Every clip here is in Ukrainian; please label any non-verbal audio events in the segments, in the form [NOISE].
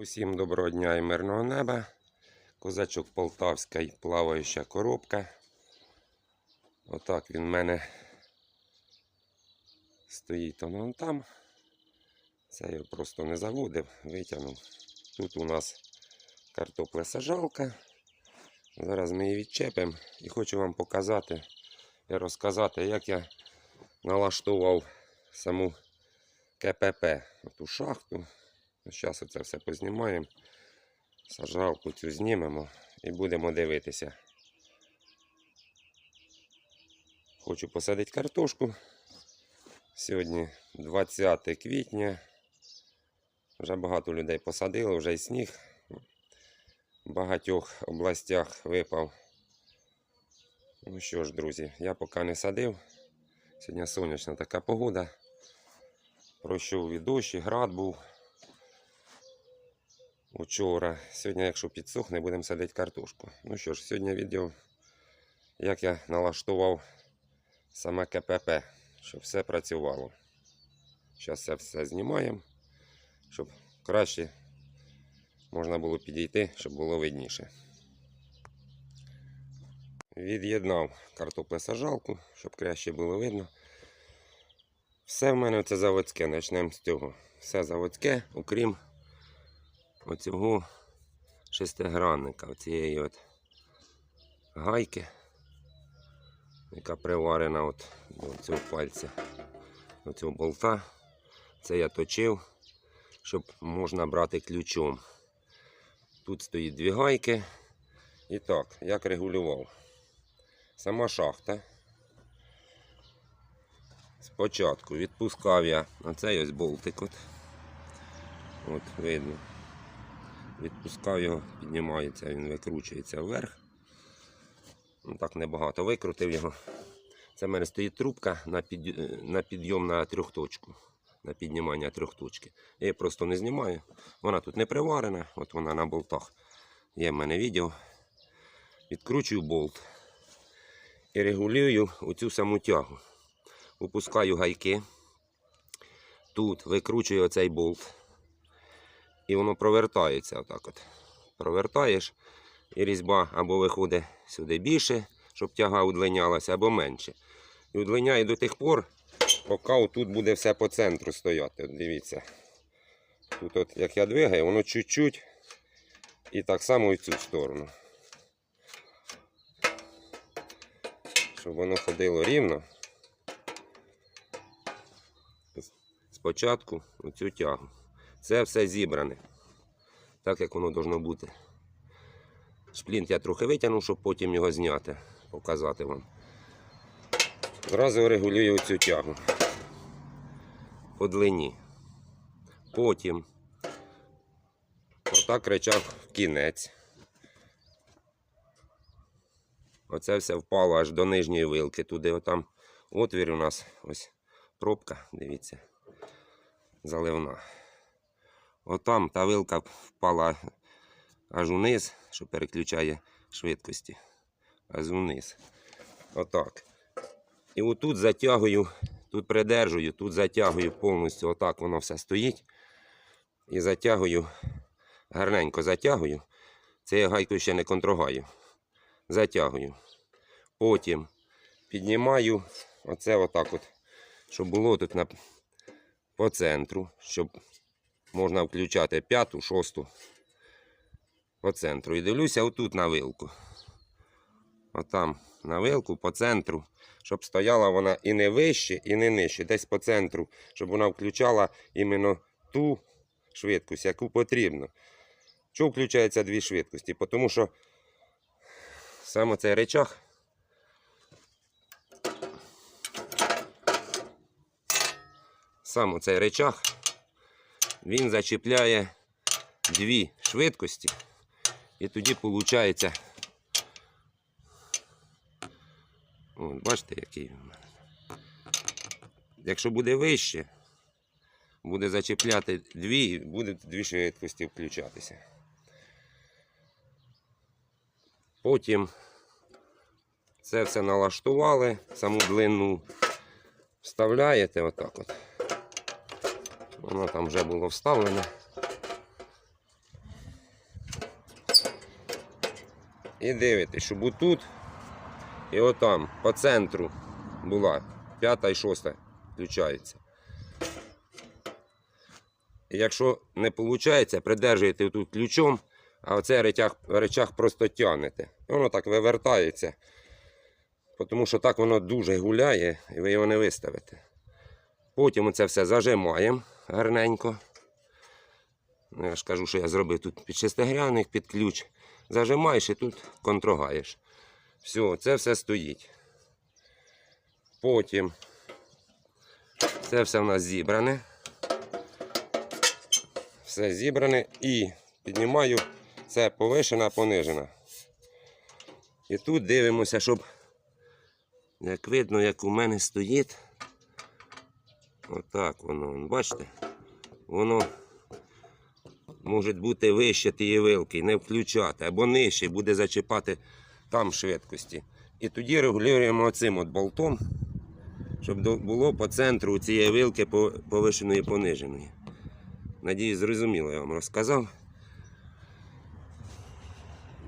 Усім доброго дня і мирного неба. Козачок Полтавська й плаваюча коробка. Отак він в мене стоїть он там. Це я просто не заводив, витягнув. Тут у нас картопля сажалка. Зараз ми її відчепимо і хочу вам показати і розказати, як я налаштував саму КПП, ту шахту. Зараз це все познімаємо. Сажалку цю знімемо і будемо дивитися. Хочу посадити картошку. Сьогодні 20 квітня. Вже багато людей посадили, вже й сніг. В багатьох областях випав. Ну що ж, друзі, я поки не садив. Сьогодні сонячна така погода. Пройшов і дощ, і град був учора. Сьогодні, якщо підсохне, будемо садити картошку. Ну що ж, сьогодні відео, як я налаштував саме КПП, щоб все працювало. Зараз це все знімаємо, щоб краще можна було підійти, щоб було видніше. Від'єднав картоплесажалку, щоб краще було видно. Все в мене це заводське, почнемо з цього. Все заводське, окрім оцього шестигранника, оцієї от гайки, яка приварена от до цього пальця, до цього болта. Це я точив, щоб можна брати ключом. Тут стоїть дві гайки. І так, як регулював. Сама шахта. Спочатку відпускав я оцей ось болтик. От, от видно. Відпускав його, піднімається, він викручується вверх. Ну, так небагато викрутив його. Це в мене стоїть трубка на, під, на підйом на трьохточку, на піднімання трьохточки. Я її просто не знімаю. Вона тут не приварена, от вона на болтах. Є в мене відео. Відкручую болт і регулюю оцю саму тягу. Опускаю гайки. Тут викручую оцей болт. І воно провертається отак от. Провертаєш, і різьба або виходить сюди більше, щоб тяга удлинялася, або менше. І удлиняє до тих пор, поки тут буде все по центру стояти. От дивіться. Тут, от, як я двигаю, воно чуть-чуть і так само і в цю сторону. Щоб воно ходило рівно. Спочатку оцю тягу. Це все зібране. Так як воно должно бути. Шплінт я трохи витягнув, щоб потім його зняти, показати вам. Зразу регулюю цю тягу по длині. Потім отак речах в кінець. Оце все впало аж до нижньої вилки. Туди отам отвір у нас ось пробка, дивіться, заливна. Отам та вилка впала аж униз, що переключає швидкості. Аж униз. Отак. І отут затягую, тут придержую, тут затягую повністю, отак воно все стоїть. І затягую, гарненько затягую. Це я гайкою ще не контрогаю. Затягую. Потім піднімаю оце отак от, щоб було тут на, по центру, щоб можна включати п'яту, шосту по центру. І дивлюся отут на вилку. Отам на вилку по центру, щоб стояла вона і не вище, і не нижче, десь по центру, щоб вона включала іменно ту швидкість, яку потрібно. Чого включаються дві швидкості? Тому що саме цей речах саме цей речах він зачіпляє дві швидкості, і тоді виходить. От, бачите, який він у мене. Якщо буде вище, буде зачіпляти дві, і буде дві швидкості включатися. Потім це все налаштували, саму длину вставляєте отак от. Воно там вже було вставлено. І дивитесь, щоб отут і отам по центру була п'ята і шоста включається. І якщо не виходить, придержуєте тут ключом, а оце речах, речах просто тягнете. І воно так вивертається, тому що так воно дуже гуляє і ви його не виставите. Потім це все зажимаємо гарненько. Ну, Я ж кажу, що я зробив тут під шестигранник, під ключ. Зажимаєш і тут контрогаєш. Все, це все стоїть. Потім це все в нас зібране. Все зібране і піднімаю це повишена, понижена. І тут дивимося, щоб як видно, як у мене стоїть. Отак воно, бачите? Воно може бути вище тієї вилки, не включати, або нижче, буде зачіпати там швидкості. І тоді регулюємо оцим от болтом, щоб було по центру цієї вилки по- повишеної і пониженої. Надіюсь, зрозуміло, я вам розказав.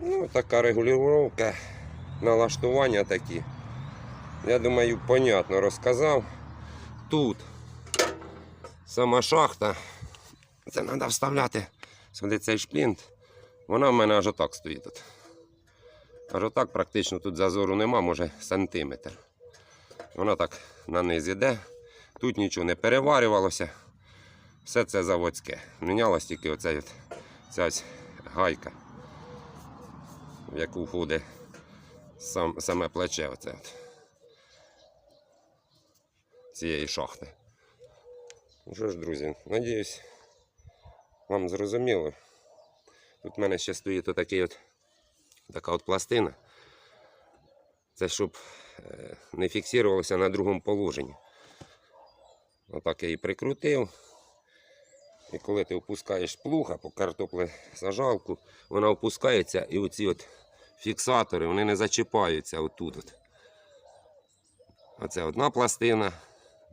Ну, така регулювання, налаштування такі. Я думаю, понятно розказав. Тут сама шахта. Це треба вставляти сюди цей шплінт. Вона в мене аж отак стоїть тут. Аж отак практично тут зазору нема, може сантиметр. Вона так на низ іде. Тут нічого не переварювалося. Все це заводське. Мінялась тільки оця, от, ця ось гайка, в яку входить сам, саме плече оце от, цієї шахти. Ну що ж, друзі, надіюсь, вам зрозуміло. Тут в мене ще стоїть отакий от, така от пластина. Це щоб е, не фіксувалося на другому положенні. Отак я її прикрутив. І коли ти опускаєш плуг або картопле сажалку, вона опускається і оці от фіксатори вони не зачіпаються отут. От. Оце одна пластина,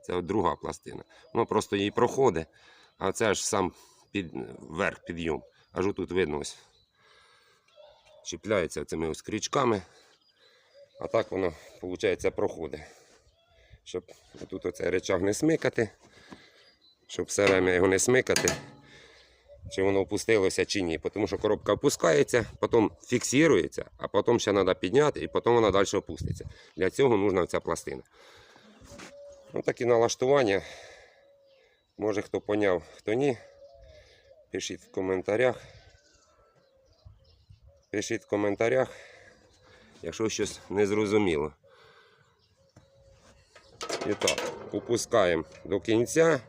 це от друга пластина. Воно просто її проходить, а це аж сам під, вверх підйом. Аж отут видно ось. Чіпляється цими ось крючками. А так воно, виходить, проходить. Щоб тут оцей речах не смикати, щоб все время його не смикати, чи воно опустилося чи ні. Тому що коробка опускається, потім фіксується, а потім ще треба підняти і потім вона далі опуститься. Для цього потрібна ця пластина. Ось такі налаштування. Може хто поняв, хто ні. Пишіть в коментарях. Пишіть в коментарях, якщо щось не зрозуміло. І так, опускаємо до кінця.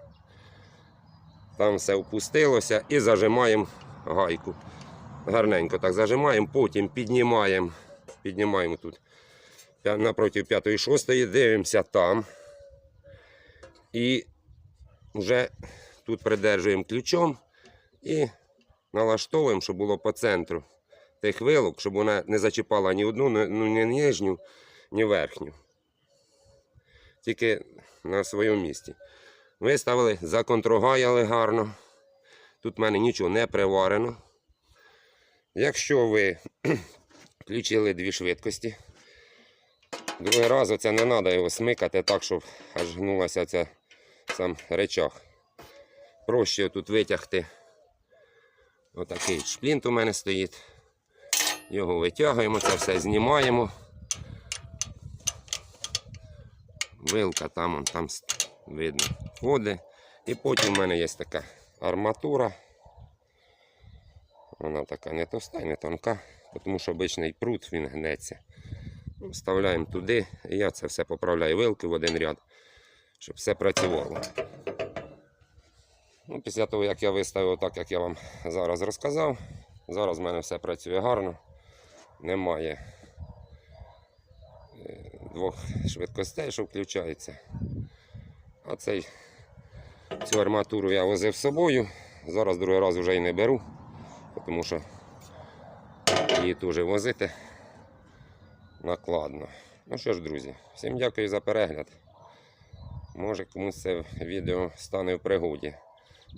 Там все опустилося і зажимаємо гайку. Гарненько так зажимаємо, потім піднімаємо. Піднімаємо тут напроти 5 6 дивимося там. І вже тут придержуємо ключом і налаштовуємо, щоб було по центру тих вилок, щоб вона не зачіпала ні одну, ні- ну, нижню, ні верхню. Тільки на своєму місці. Виставили, законтрогаяли гарно. Тут в мене нічого не приварено. Якщо ви [CLEARS THROAT] включили дві швидкості, другий раз оце не треба його смикати так, щоб аж гнулася ця сам речах. Проще тут витягти. Отакий шплінт у мене стоїть. Його витягуємо, це все знімаємо. Вилка там, он, там видно входить. І потім в мене є така арматура. Вона така не товста, не тонка, тому що обичний прут він гнеться. Вставляємо туди, і я це все поправляю вилки в один ряд, щоб все працювало. Ну, після того, як я виставив так, як я вам зараз розказав, зараз в мене все працює гарно. Немає е, двох швидкостей, що включається. А цей, цю арматуру я возив з собою. Зараз другий раз вже і не беру, тому що її теж возити накладно. Ну що ж, друзі, всім дякую за перегляд. Може комусь це відео стане в пригоді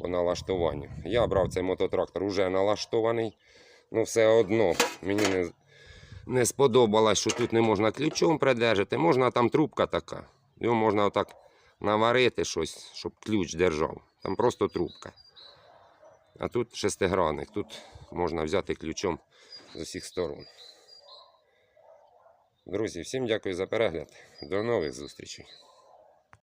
по налаштуванню. Я брав цей мототрактор уже налаштований, ну все одно мені не, не сподобалось, що тут не можна ключом придержати. Можна там трубка така. Його можна отак наварити щось, щоб ключ держав. Там просто трубка. А тут шестигранник. Тут можна взяти ключом з усіх сторон. Друзі, всім дякую за перегляд. До нових зустрічей.